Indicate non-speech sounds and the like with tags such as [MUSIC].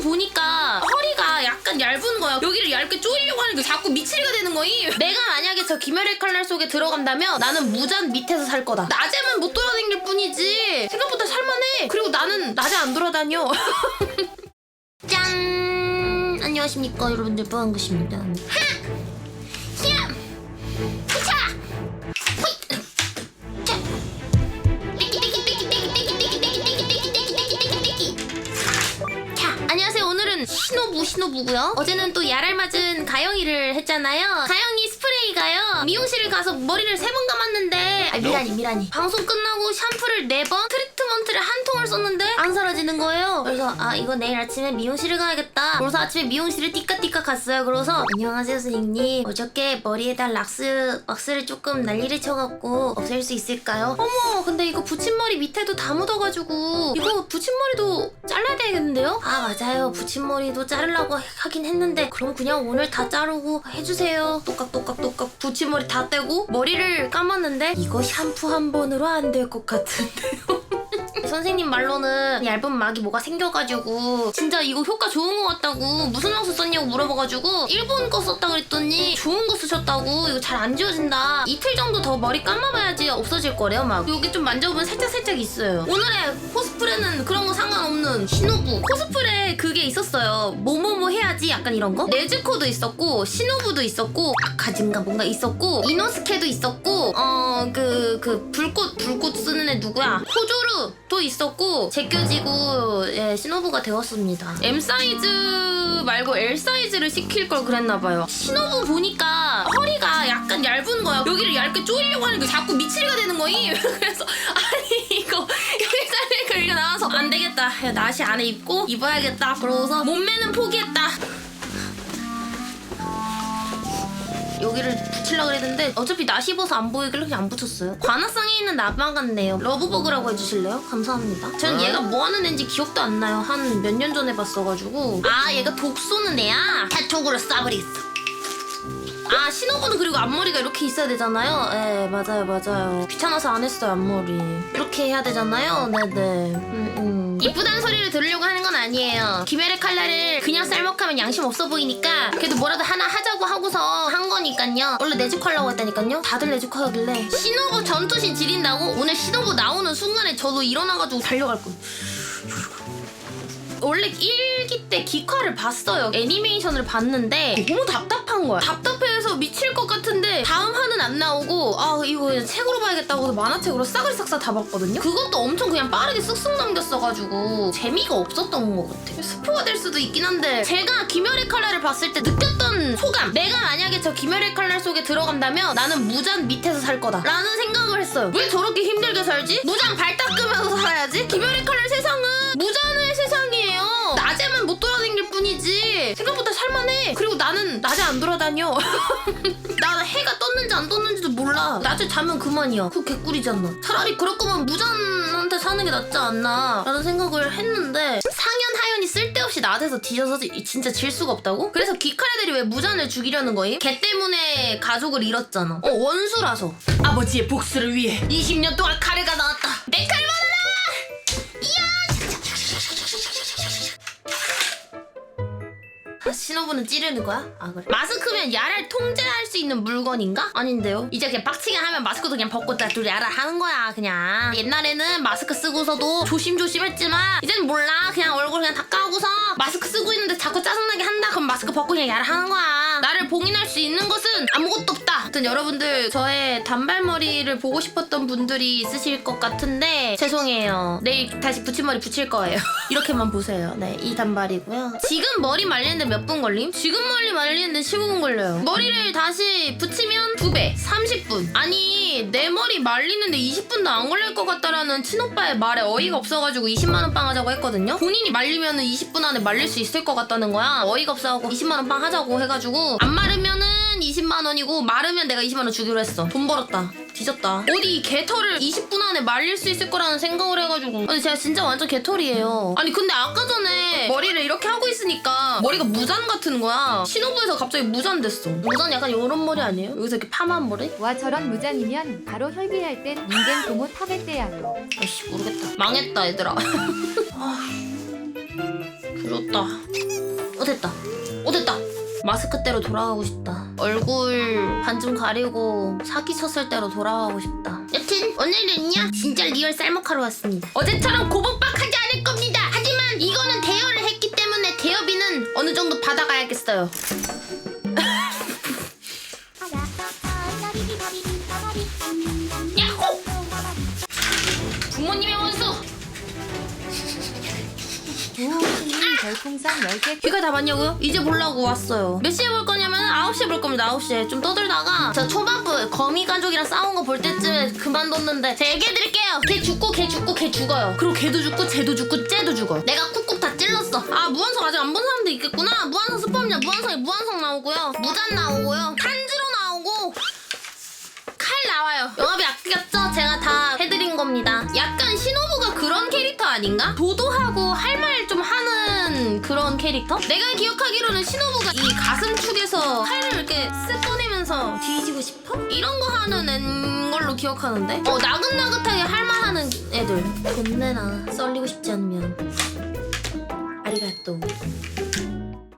보니까 허리가 약간 얇은 거야. 여기를 얇게 조이려고 하는 게 자꾸 미칠가 되는 거이. 내가 만약에 저 김열의 칼날 속에 들어간다면 나는 무잔 밑에서 살 거다. 낮에만 못 돌아다닐 뿐이지. 생각보다 살만해. 그리고 나는 낮에 안 돌아다녀. [LAUGHS] 짠! 안녕하십니까 여러분들 뿌안긋입니다. 하! 야! 신호부 신호부고요. 어제는 또 야랄 맞은 가영이를 했잖아요. 가영이 스프레이가요. 미용실을 가서 머리를 세 번 감았는데 아 미란이 미란이 방송 끝나고 샴푸를 네 번 트리 트먼트를 한 통을 썼는데 안 사라지는 거예요. 그래서 아 이거 내일 아침에 미용실을 가야겠다. 그래서 아침에 미용실을 띠까띠까 갔어요. 그래서 안녕하세요 선생님. 어저께 머리에다 락스 왁스를 조금 난리를 쳐갖고 없앨 수 있을까요? 어머 근데 이거 붙임머리 밑에도 다 묻어가지고 이거 붙임머리도 잘라야 되겠는데요? 아 맞아요 붙임머리도 자르려고 하긴 했는데 그럼 그냥 오늘 다 자르고 해주세요 똑깍똑깍똑깍 붙임머리 다 떼고 머리를 감았는데 이거 샴푸 한 번으로 안 될 것 같은데요 선생님 말로는 얇은 막이 뭐가 생겨가지고 진짜 이거 효과 좋은 것 같다고 무슨 왁스 썼냐고 물어봐가지고 일본 거 썼다 그랬더니 좋은 거 쓰셨다고. 이거 잘 안 지워진다. 이틀 정도 더 머리 감아봐야지 없어질 거래요 막. 여기 좀 만져보면 살짝살짝 있어요. 오늘의 코스프레는 그런 거 상관없는 신호부. 코스프레 그게 있었어요. 뭐뭐뭐 해야지 약간 이런 거? 네즈코도 있었고 신호부도 있었고 아카진가 뭔가 있었고 이노스케도 있었고 어 그 그 불꽃 불꽃 쓰는 애 누구야? 코조르 도 있었고 제껴지고 예 신호부가 되었습니다. M 사이즈 말고 L 사이즈를 시킬 걸 그랬나 봐요. 신호부 보니까 허리가 약간 얇은 거야. 여기를 얇게 조이려고 하는 게 자꾸 미칠가 되는 거이 [LAUGHS] 그래서 아니 이거 여기 자르니까 이게 나와서 안 되겠다. 야, 나시 안에 입고 입어야겠다. 그러고서 몸매는 포기했다 여기를 붙이려고 그랬는데 어차피 나시 입어서 안 보이길래 그냥 안 붙였어요. 관악상에 있는 나만 같네요. 러브버그라고 해주실래요? 감사합니다. 전 얘가 뭐 하는 애인지 기억도 안 나요. 한 몇 년 전에 봤어가지고. 아 얘가 독 쏘는 애야? 캐톡으로 쏴버리겠어. 아 신호부는 그리고 앞머리가 이렇게 있어야 되잖아요. 네 맞아요 맞아요. 귀찮아서 안 했어요 앞머리. 이렇게 해야 되잖아요. 네네. 음, 음. 이쁘다는 소리를 들으려고 하는 건 아니에요. 김열의 칼날을 그냥 쌀먹하면 양심 없어 보이니까 그래도 뭐라도 하나 하자고 하고서 한 거니까요. 원래 내죽하려고 했다니까요. 다들 내죽하길래 신호부 전투신 지린다고 오늘 신호부 나오는 순간에 저도 일어나가지고 달려갈 거예요. 원래 1기 때 기화를 봤어요. 애니메이션을 봤는데 너무 답답 한 거야. 답답해서 미칠 것 같은데 다음 화는 안 나오고 아 이거 그냥 책으로 봐야겠다고 해서 만화책으로 싸그리 싹싹 다 봤거든요. 그것도 엄청 그냥 빠르게 쓱쓱 넘겼어가지고 재미가 없었던 것 같아. 스포가 될 수도 있긴 한데 제가 김열의 칼날을 봤을 때 느꼈던 소감. 내가 만약에 저 김열의 칼날 속에 들어간다면 나는 무잔 밑에서 살 거다. 라는 생각을 했어요. 왜 저렇게 힘들게 살지? 무잔 발 닦으면서 살아야지. 김열의 칼날 세상은 무잔 뿐이지. 생각보다 살만해. 그리고 나는 낮에 안 돌아다녀. [LAUGHS] 나 해가 떴는지 안 떴는지도 몰라. 낮에 자면 그만이야. 그 개꿀이잖아. 차라리 그럴 거면 무잔한테 사는 게 낫지 않나. 라는 생각을 했는데 상현 하연이 쓸데없이 낮에서 뒤져서 진짜 질 수가 없다고? 그래서 귀칼애들이 왜 무잔을 죽이려는 거임? 걔 때문에 가족을 잃었잖아. 어 원수라서. 아버지의 복수를 위해 20년 동안 카레가 나왔다. 내칼받 아, 신호부는 찌르는 거야? 아 그래. 마스크면 야랄 통제할 수 있는 물건인가? 아닌데요? 이제 그냥 빡치게 하면 마스크도 그냥 벗고 딱 둘이 야랄 하는 거야 그냥. 옛날에는 마스크 쓰고서도 조심조심 했지만 이젠 몰라. 그냥 얼굴 그냥 다 까고서 마스크 쓰고 있는데 자꾸 짜증나게 한다. 그럼 마스크 벗고 그냥 야랄 하는 거야. 나를 봉인할 수 있는 것은 아무것도 없다. 하여튼 여러분들 저의 단발머리를 보고 싶었던 분들이 있으실 것 같은데 죄송해요. 내일 다시 붙임머리 붙일 거예요. [LAUGHS] 이렇게만 보세요. 네 이 단발이고요. 지금 머리 말리는데 몇분 걸림? 지금 머리 말리는데 15분 걸려요. 머리를 다시 붙이면 2배 30분. 아니 내 머리 말리는데 20분도 안 걸릴 것 같다라는 친오빠의 말에 어이가 없어가지고 20만원 빵 하자고 했거든요? 본인이 말리면은 20분 안에 말릴 수 있을 것 같다는 거야. 어이가 없어갖고 20만원 빵 하자고 해가지고 안 마르면은 20만 원이고 마르면 내가 20만 원 주기로 했어. 돈 벌었다. 뒤졌다. 어디 개털을 20분 안에 말릴 수 있을 거라는 생각을 해가지고. 아니 제가 진짜 완전 개털이에요. 아니 근데 아까 전에 머리를 이렇게 하고 있으니까 머리가 무잔 같은 거야. 신호부에서 갑자기 무잔 됐어. 무잔 약간 이런 머리 아니에요? 여기서 이렇게 파마한 머리? 와 저런 무장이면 바로 혈기할 땐 인간 도모 탑에 때야요. 아씨 모르겠다. 망했다 얘들아. [LAUGHS] 아, 부럽다. 어 됐다. 어 됐다. 마스크대로 돌아가고 싶다. 얼굴 반쯤 가리고 사기 쳤을 때로 돌아가고 싶다. 여튼 오늘은요 진짜 리얼 쌀먹하러 왔습니다. 어제처럼 고복박 하지 않을 겁니다. 하지만 이거는 대여를 했기 때문에 대여비는 어느 정도 받아가야겠어요. 야호! 부모님의 원수! [LAUGHS] 우우님 별풍선 10개 귀가 다 봤냐고요? 이제 보려고 왔어요. 몇 시에 볼 거냐면 9시에 볼 겁니다. 9시에. 좀 떠들다가 저 초반부 거미 가족이랑 싸운 거 볼 때쯤에 그만뒀는데 제가 얘기해드릴게요. 걔 죽고 걔 죽고 걔 죽어요. 그리고 걔도 죽고 쟤도 죽고 쟤도 죽어요. 내가 쿡쿡 다 찔렀어. 아 무한성 아직 안 본 사람도 있겠구나. 무한성 스포입니다. 무한성에 무한성 나오고요. 무잔 나오고요. 탄지로 나오고 칼 나와요. 영업이 아꼈죠? 제가 다 해드린 겁니다. 약간 신호부가 그런 캐릭터 아닌가? 도도하고 할 말 좀 하는 그런 캐릭터? 내가 기억하기로는 신호부가 이 가슴 축에서 칼을 이렇게 쓱 꺼내면서 뒤지고 싶어? 이런 거 하는 애 걸로 기억하는데? 어 나긋나긋하게 할말 하는 애들. 돈 내나 썰리고 싶지 않으면 아리가또.